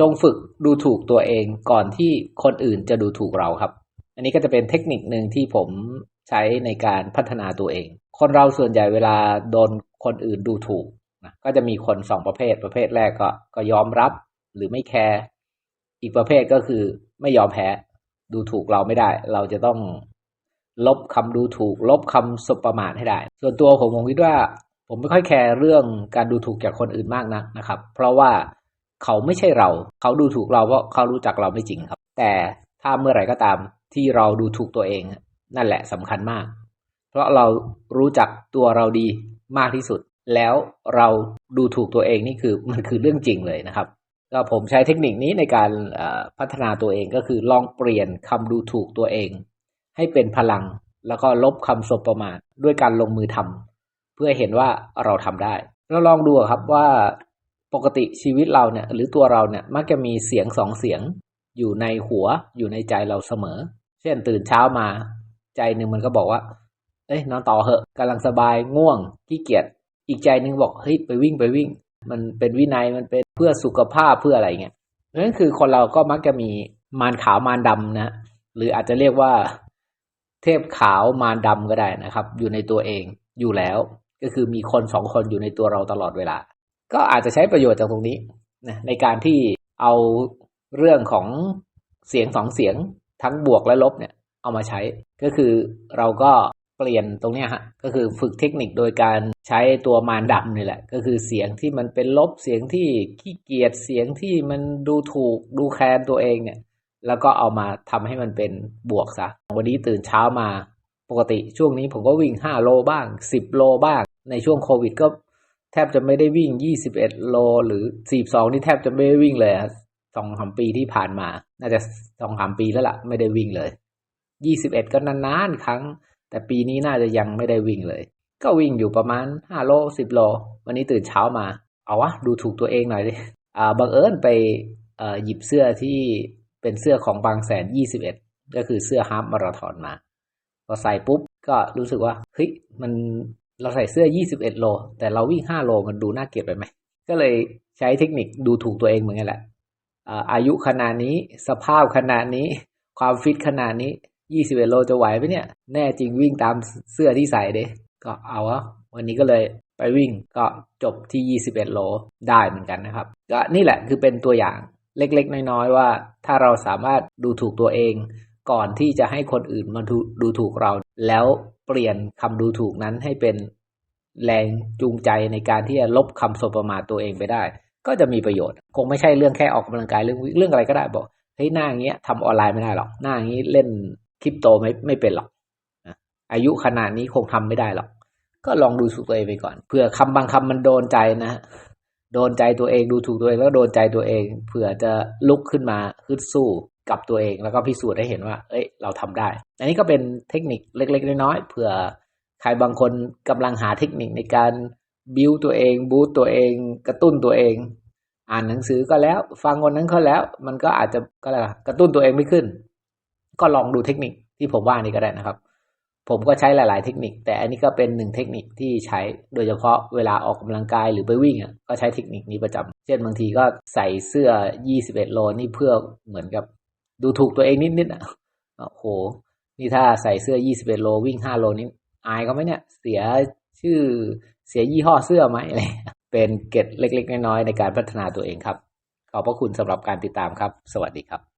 จงฝึกดูถูกตัวเองก่อนที่คนอื่นจะดูถูกเราครับ อันนี้ก็จะเป็นเทคนิคหนึ่งที่ผมใช้ในการพัฒนาตัวเอง คนเราส่วนใหญ่เวลาโดนคนอื่นดูถูกนะก็จะมีคนสองประเภท ประเภทแรกก็ก็ยอมรับหรือไม่แคร์ อีกประเภทก็คือไม่ยอมแพ้ ดูถูกเราไม่ได้ เราจะต้องลบคำดูถูก ลบคำสบประมาทให้ได้ ส่วนตัวผมผมคิดว่า ผมไม่ค่อยแคร์เรื่องการดูถูกจากคนอื่นมากนักนะครับ เพราะว่า เขาไม่ใช่เรา เขาดูถูกเราเพราะเขารู้จักเราไม่จริงครับ แต่ถ้าเมื่อไหร่ก็ตามที่เราดูถูกตัวเอง นั่นแหละสำคัญมาก เพราะเรารู้จักตัวเราดีมากที่สุด แล้วเราดูถูกตัวเองนี่คือมันคือเรื่องจริงเลยนะครับ ก็ผมใช้เทคนิคนี้ในการพัฒนาตัวเองก็คือลองเปลี่ยนคำดูถูกตัวเอง ให้เป็นพลังแล้วก็ลบคำสบประมาทด้วยการลงมือทำเพื่อเห็นว่าเราทำได้เราลองดูครับว่า ปกติชีวิตเราเนี่ยหรือตัวเราเนี่ยมักจะมีเสียงสองเสียง อยู่ในหัวอยู่ในใจเราเสมอ เช่นตื่นเช้ามา ใจหนึ่งมันก็บอกว่า เอ้ยนอนต่อเหอะกำลังสบายง่วงขี้เกียจอีกใจหนึ่งบอกเฮ้ยไปวิ่งไปวิ่ง มันเป็นวินัยมันเป็นเพื่อสุขภาพเพื่ออะไรเงี้ยนั่นคือคนเราก็มักจะมีมารขาวมารดำนะ หรืออาจจะเรียกว่า เทพขาวมารดำก็ได้นะครับ อยู่ในตัวเองอยู่แล้วก็คือมีคนสองคนอยู่ในตัวเราตลอดเวลา ก็อาจจะใช้ประโยชน์จากตรงนี้นะในการที่เอาเรื่องของเสียงสองเสียงทั้งบวกและลบเนี่ยเอามาใช้ ก็คือเราก็เปลี่ยนตรงนี้ฮะก็คือฝึกเทคนิคโดยการใช้ตัวมารดำนี่แหละ ก็คือเสียงที่มันเป็นลบเสียงที่ขี้เกียจเสียงที่มันดูถูกดูแคลนตัวเองเนี่ย แล้วก็เอามาทำให้มันเป็นบวกซะวันนี้ตื่นเช้ามาปกติช่วงนี้ผมก็วิ่ง 5 โลบ้าง 10 โลบ้าง ในช่วงโควิดก็ แทบจะไม่ได้วิ่ง21โล หรือ42นี่แทบจะไม่ได้วิ่งเลยสองสามปีที่ผ่านมา น่าจะสองสามปีแล้วล่ะ ไม่ได้วิ่งเลย21ก็นานๆครั้ง แต่ปีนี้น่าจะยังไม่ได้วิ่งเลย ก็วิ่งอยู่ประมาณ5โล10โล วันนี้ตื่นเช้ามา เอาวะ ดูถูกตัวเองหน่อยดิอ่าบังเอิญไปอ่อหยิบเสื้อที่เป็นเสื้อของบางแสน21ก็คือเสื้อฮาล์ฟมาราธอนมาพอใส่ปุ๊บก็รู้สึกว่าเฮ้ยมัน เราใส่เสื้อ 21 โล แต่เราวิ่ง 5 โลมันดูน่าเกลียดไปไหม ก็เลยใช้เทคนิคดูถูกตัวเองเหมือนกันแหละอายุขนาดนี้สภาพขนาดนี้ ความฟิตขนาดนี้ 21 โลจะไหวไหมเนี่ย แน่จริงวิ่งตามเสื้อที่ใส่เด้ก็เอาวะวันนี้ก็เลยไปวิ่งก็จบที่ 21 โลได้เหมือนกันนะครับ ก็นี่แหละคือเป็นตัวอย่างเล็กๆ น้อยๆว่า ถ้าเราสามารถดูถูกตัวเอง ก่อนที่จะให้คนอื่นมาดูถูกเรา แล้วเปลี่ยนคำดูถูกนั้นให้เป็นแรงจูงใจในการที่จะลบคำสบประมาทตัวเองไปได้ ก็จะมีประโยชน์ คงไม่ใช่เรื่องแค่ออกกำลังกายเรื่องเรื่องอะไรก็ได้บอกเฮ้ยหน้าอย่างเงี้ยทำออนไลน์ไม่ได้หรอก หน้าอย่างนี้เล่นคริปโตไม่ไม่เป็นหรอกอายุขนาดนี้คงทำไม่ได้หรอก ก็ลองดูถูกตัวเองไปก่อนเผื่อคำบางคำมันโดนใจนะโดนใจตัวเองดูถูกตัวเองแล้วโดนใจตัวเองเผื่อจะลุกขึ้นมาขึ้นสู้ กับตัวเองแล้วก็พิสูจน์ให้เห็นว่า เอ้ย เราทำได้ อันนี้ก็เป็นเทคนิคเล็ก ๆ น้อยๆเผื่อใครบางคนกำลังหาเทคนิคในการบิวตัวเอง บูตตัวเอง กระตุ้นตัวเอง อ่านหนังสือก็แล้ว ฟังวันนั้นก็แล้ว มันก็อาจจะก็อะไรกระตุ้นตัวเองไม่ขึ้น ก็ลองดูเทคนิคที่ผมว่านี่ก็ได้นะครับ ผมก็ใช้หลาย ๆ เทคนิค แต่อันนี้ก็เป็นหนึ่งเทคนิคที่ใช้โดยเฉพาะเวลาออกกำลังกายหรือไปวิ่งอะก็ใช้เทคนิคนี้ประจำเช่นบางทีก็ใส่เสื้อ 21 โลนี่เพื่อเหมือนกับ ดูถูกตัวเองนิดนิดอะโอ้โห นี่ถ้าใส่เสื้อ21โลวิ่ง5โลนี้อายเขาไหมเนี่ย เสียชื่อเสียยี่ห้อเสื้อไหมอะไรเป็นเกร็ดเล็ก ๆ น้อยๆในการพัฒนาตัวเองครับ ขอบพระคุณสำหรับการติดตามครับ สวัสดีครับ